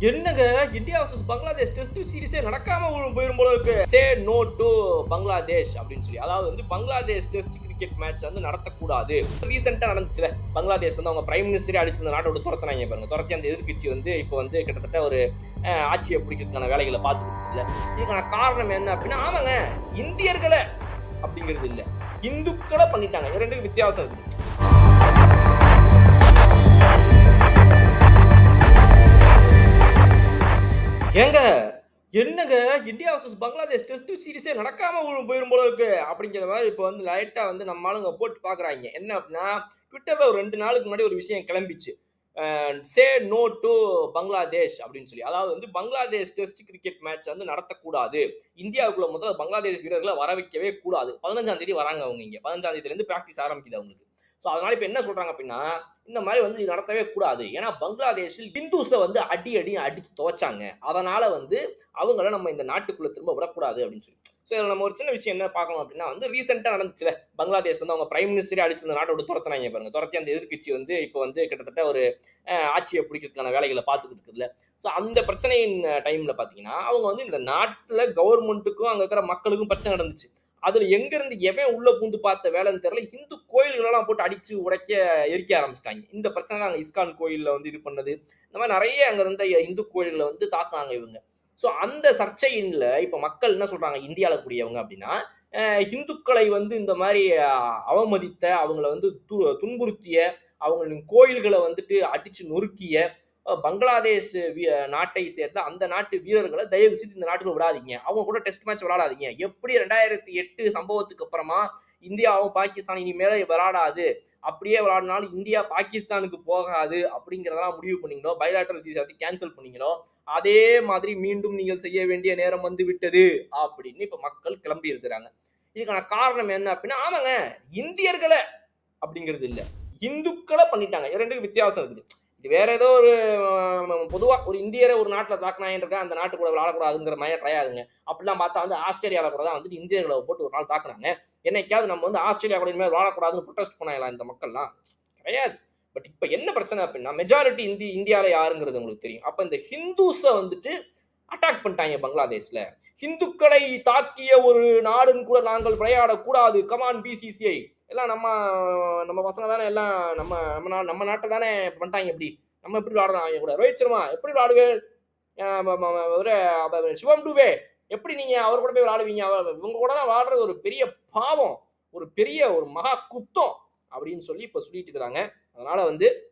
என்னங்க? India versus Bangladesh test சீரிஸே நடக்காம உ- போயிரும் போல இருக்கு. சே நோ டு பங்களாதேஷ் அப்படின்னு சொல்லி. அதாவது வந்து பங்களாதேஷ் டெஸ்ட் கிரிக்கெட் மேட்ச் வந்து நடத்தக்கூடாது. ரீசெண்டா நடந்துச்சுல. பங்களாதேஷ் வந்து அவங்க பிரைம் மினிஸ்டரே அடிச்சு இந்த நாட்டோட துரத்தினாங்க பாருங்க. துரத்தி அந்த எதிர்கட்சி வந்து இப்போ வந்து கிட்டத்தட்ட ஒரு ஆட்சியை பிடிக்கிறதுக்கான வேலைகளை பார்த்துக்கிட்டு இல்லை. இதுக்கான காரணம் என்ன அப்படின்னா ஆமாங்க இந்தியர்களை அப்படிங்கிறது இல்லை. இந்துக்களை பண்ணிட்டாங்க. இது ரெண்டுக்கும் வித்தியாசம் இருக்குது ஏங்க என்னங்க இந்தியா வர்சஸ் பங்களாதேஷ் டெஸ்ட் சீரிஸே நடக்காம போயிடும் போயிரும் போல இருக்கு. அப்படிங்கிற மாதிரி இப்போ வந்து லைட்டா வந்து நம்ம ஆளுங்க போட்டு பாக்குறாங்க. என்ன அப்படின்னா ட்விட்டர்ல ஒரு ரெண்டு நாளுக்கு முன்னாடி ஒரு விஷயம் கிளம்பிச்சு. சே நோ டு பங்களாதேஷ் அப்படின்னு சொல்லி. அதாவது வந்து பங்களாதேஷ் டெஸ்ட் கிரிக்கெட் மேட்ச் வந்து நடத்தக்கூடாது. இந்தியாவுக்குள்ள முதல்ல பங்களாதேஷ் வீரர்களை வர வைக்கவே கூடாது. பதினஞ்சாம் தேதி வராங்க அவங்க இங்க. பதினஞ்சாம் தேதியிலேருந்து பிராக்டிஸ் ஆரம்பிக்குது அவங்களுக்கு. ஸோ அதனால இப்போ என்ன சொல்றாங்க அப்படின்னா இந்த மாதிரி வந்து இது நடத்தவே கூடாது. ஏன்னா பங்களாதேஷில் இந்துஸை வந்து அடி அடி அடிச்சு துவைச்சாங்க. அதனால வந்து அவங்கள நம்ம இந்த நாட்டுக்குள்ள திரும்ப விடக்கூடாது அப்படின்னு சொல்லி. ஸோ இதில் நம்ம ஒரு சின்ன விஷயம் என்ன பார்க்கணும் அப்படின்னா வந்து ரீசெண்டாக நடந்துச்சுல பங்களாதேஷ் வந்து அவங்க பிரைம் மினிஸ்டரே அடிச்சு இந்த நாட்டோட துரத்துனாங்க பாருங்க. துரத்தி அந்த எதிர்க்கட்சி வந்து இப்போ வந்து கிட்டத்தட்ட ஒரு ஆட்சியை பிடிக்கிறதுக்கான வேலைகளை பார்த்துக்கிட்டு இருக்குதுல ஸோ அந்த பிரச்சனையின் டைமில் பார்த்தீங்கன்னா அவங்க வந்து இந்த நாட்டில் கவர்மெண்ட்டுக்கும் அங்கே இருக்கிற மக்களுக்கும் பிரச்சனை நடந்துச்சு. அதுல எங்க இருந்து எவன் உள்ள பூந்து பார்த்த வேலைன்னு தெரியல. இந்து கோயில்களெல்லாம் போட்டு அடிச்சு உடைக்க எரிக்க ஆரம்பிச்சிட்டாங்க. இந்த பிரச்சனை தான் இஸ்கான் கோயில்ல வந்து இது பண்ணது. இந்த மாதிரி நிறைய அங்க இருந்த இந்து கோயில்களை வந்து தாக்குனாங்க இவங்க. ஸோ அந்த சர்ச்சையின்ல இப்ப மக்கள் என்ன சொல்றாங்க? இந்தியாவில் கூடியவங்க அப்படின்னா ஹிந்துக்களை இந்துக்களை வந்து இந்த மாதிரி அவமதித்த அவங்கள வந்து து- துன்புறுத்திய அவங்களின் கோயில்களை வந்துட்டு அடிச்சு நொறுக்கிய பங்களாதேஷ் நாட்டை சேர்ந்த அந்த நாட்டு வீரர்களை தயவு செய்து இந்த நாட்டுக்கு விடாதீங்க. அவங்க கூட டெஸ்ட் மேட்ச் விளையாடாதீங்க. எப்படி ரெண்டாயிரத்தி எட்டு சம்பவத்துக்கு அப்புறமா இந்தியாவும் பாகிஸ்தான் இனிமேல விளையாடாது? அப்படியே விளையாடினாலும் இந்தியா பாகிஸ்தானுக்கு போகாது அப்படிங்கிறதெல்லாம் முடிவு பண்ணீங்களோ? பைலாட்டர் சீஸ் எல்லாத்தையும் கேன்சல் பண்ணீங்களோ? அதே மாதிரி மீண்டும் நீங்கள் செய்ய வேண்டிய நேரம் வந்து விட்டது அப்படின்னு இப்ப மக்கள் கிளம்பி இருக்கிறாங்க. இதுக்கான காரணம் என்ன அப்படின்னா ஆமாங்க இந்தியர்களை அப்படிங்கிறது இல்லை. இந்துக்களை பண்ணிட்டாங்க. இது ரெண்டுக்கும் வித்தியாசம் இருக்குது. இது வேற ஏதோ ஒரு பொதுவாக ஒரு இந்தியரை ஒரு நாட்டில் தாக்குனாயின்னு இருக்கா அந்த நாட்டு கூட விளாடக்கூடாதுங்கிற மாதிரி கிடையாதுங்க அப்படிலாம் பார்த்தா வந்து ஆஸ்திரேலியாவில் கூட தான் வந்துட்டு இந்தியர்களை போட்டு ஒரு நாள் தாக்குனாங்க. என்னைக்காவது நம்ம வந்து ஆஸ்திரேலியா கூட இனிமேல் விளாடக்கூடாதுன்னு ப்ரொட்டஸ்ட் பண்ணலாம் இந்த மக்கள்லாம்? கிடையாது. பட் இப்போ என்ன பிரச்சனை அப்படின்னா மெஜாரிட்டி இந்தி இந்தியாவில் யாருங்கிறது உங்களுக்கு தெரியும். அப்போ இந்த ஹிந்துஸை வந்துட்டு அட்டாக் பண்ணிட்டாங்க பங்களாதேஷ்ல. ஹிந்துக்களை தாக்கிய ஒரு நாடுன்னு கூட நாங்கள் விளையாடக்கூடாது. கமான் பிசிசிஐ எல்லாம் நம்ம நம்ம பசங்க தானே எல்லாம் நம்ம நம்ம நா- நம்ம நாட்டை தானே பண்ணிட்டாங்க எப்படி நம்ம எப்படி விளாடலாம் அவங்க கூட? ரோஹித் சர்மா எப்படி விளாடுவேன் சிவம் டூபே எப்படி நீங்கள் அவர் கூட போய் விளாடுவீங்க? அவர் இவங்க கூட தான் விளாடுறது ஒரு பெரிய பாவம். ஒரு பெரிய ஒரு மகா குத்தம் அப்படின்னு சொல்லி இப்போ சொல்லிட்டு இருக்கிறாங்க. அதனால வந்து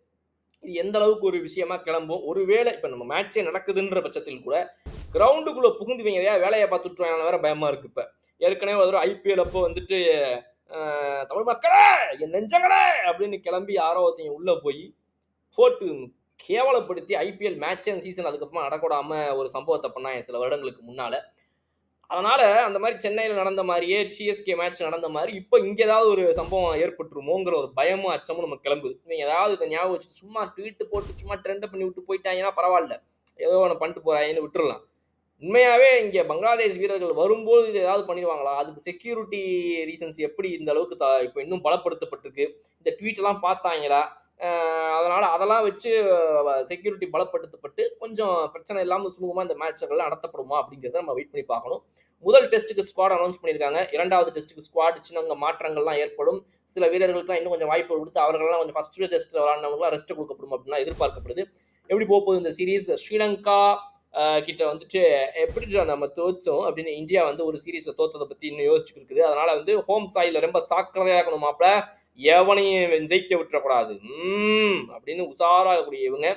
இது எந்த அளவுக்கு ஒரு விஷயமா கிளம்பும்? ஒருவேளை இப்போ நம்ம மேட்சே நடக்குதுன்ற பட்சத்தில் கூட கிரவுண்டுக்குள்ளே புகுந்து இவங்க எதையா வேலையை பார்த்துட்டு வேற பயமாக இருக்கு இப்போ. ஏற்கனவே ஒரு ஐபிஎல் அப்போ வந்துட்டு தமிழ் மக்களே என் நெஞ்சங்களே! அப்படின்னு கிளம்பி யாரோ ஒருத்தையும் உள்ளே போய் போட்டு கேவலப்படுத்தி ஐபிஎல் மேட்ச் அண்ட் சீசன் அதுக்கப்புறமா நடக்கூடாம ஒரு சம்பவத்தை பண்ணாங்க சில வருடங்களுக்கு முன்னால. அதனால அந்த மாதிரி சென்னையில் நடந்த மாதிரியே சிஎஸ்கே மேட்ச் நடந்த மாதிரி இப்போ இங்கே ஏதாவது ஒரு சம்பவம் ஏற்பட்டுருமோங்கிற ஒரு பயமும் அச்சமும் நம்ம கிளம்புது. நீங்கள் ஏதாவது இதை ஞாபகம் வச்சுட்டு சும்மா ட்வீட்டு போட்டு சும்மா ட்ரெண்டை பண்ணி விட்டு போயிட்டாங்கன்னா பரவாயில்ல. ஏதோ ஒன்று பண்ணிட்டு போறாங்கன்னு விட்டுருலாம் உண்மையாகவே இங்கே பங்களாதேஷ் வீரர்கள் வரும்போது இது ஏதாவது பண்ணிடுவாங்களா? அதுக்கு செக்யூரிட்டி ரீசன்ஸ் எப்படி இந்த அளவுக்கு த இப்போ இன்னும் பலப்படுத்தப்பட்டிருக்கு? இந்த ட்வீட்லாம் பார்த்தாங்களா? அதனால் அதெல்லாம் வச்சு செக்யூரிட்டி பலப்படுத்தப்பட்டு கொஞ்சம் பிரச்சனை இல்லாமல் சுமூகமாக இந்த மேட்ச்கள்லாம் நடத்தப்படுமா அப்படிங்கிறத நம்ம வெயிட் பண்ணி பார்க்கணும். முதல் டெஸ்ட்டுக்கு ஸ்குவாட் அனௌன்ஸ் பண்ணியிருக்காங்க. இரண்டாவது டெஸ்ட்டுக்கு ஸ்குவாட் சின்ன மாற்றங்கள்லாம் ஏற்படும். சில வீரர்களுக்குலாம் இன்னும் கொஞ்சம் வாய்ப்பு கொடுத்து அவர்கள்லாம் கொஞ்சம் ஃபர்ஸ்ட் டெஸ்ட் விளாண்டவங்களாம் ரெஸ்ட் கொடுக்கப்படும் அப்படின்னா எதிர்பார்க்கப்படுது. எப்படி போக போகுது இந்த சீரீஸ் ஸ்ரீலங்கா கிட்ட வந்துட்டு எப்படி நம்ம தோச்சோம் அப்படின்னு இந்தியா வந்து ஒரு சீரீஸை தோத்ததை பற்றி இன்னும் யோசிச்சுட்டு இருக்குது. அதனால வந்து ஹோம் சாயில் ரொம்ப சாக்கிரதையாக இருக்கணும் மாப்பிள. எவனையும் ஜெயிக்க விட்டுறக்கூடாது. ம் அப்படின்னு உஷாராகக்கூடிய இவங்க.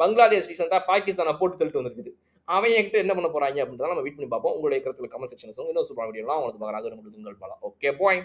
பங்களாதேஷ் ரீசெண்டாக பாகிஸ்தானை போட்டு தள்ளிட்டு வந்திருக்குது. அவன் என்கிட்ட என்ன பண்ண போறாங்க அப்படின்றத நம்ம வெயிட் பண்ணி பார்ப்போம். உங்களுடைய கருத்துல கமெண்ட் செக்ஷன் இன்னும் சூப்பரான வீடியோலாம் உங்களுக்கு பார்க்குறாங்க உங்களுக்கு உங்கள் பலம் ஓகே பாய்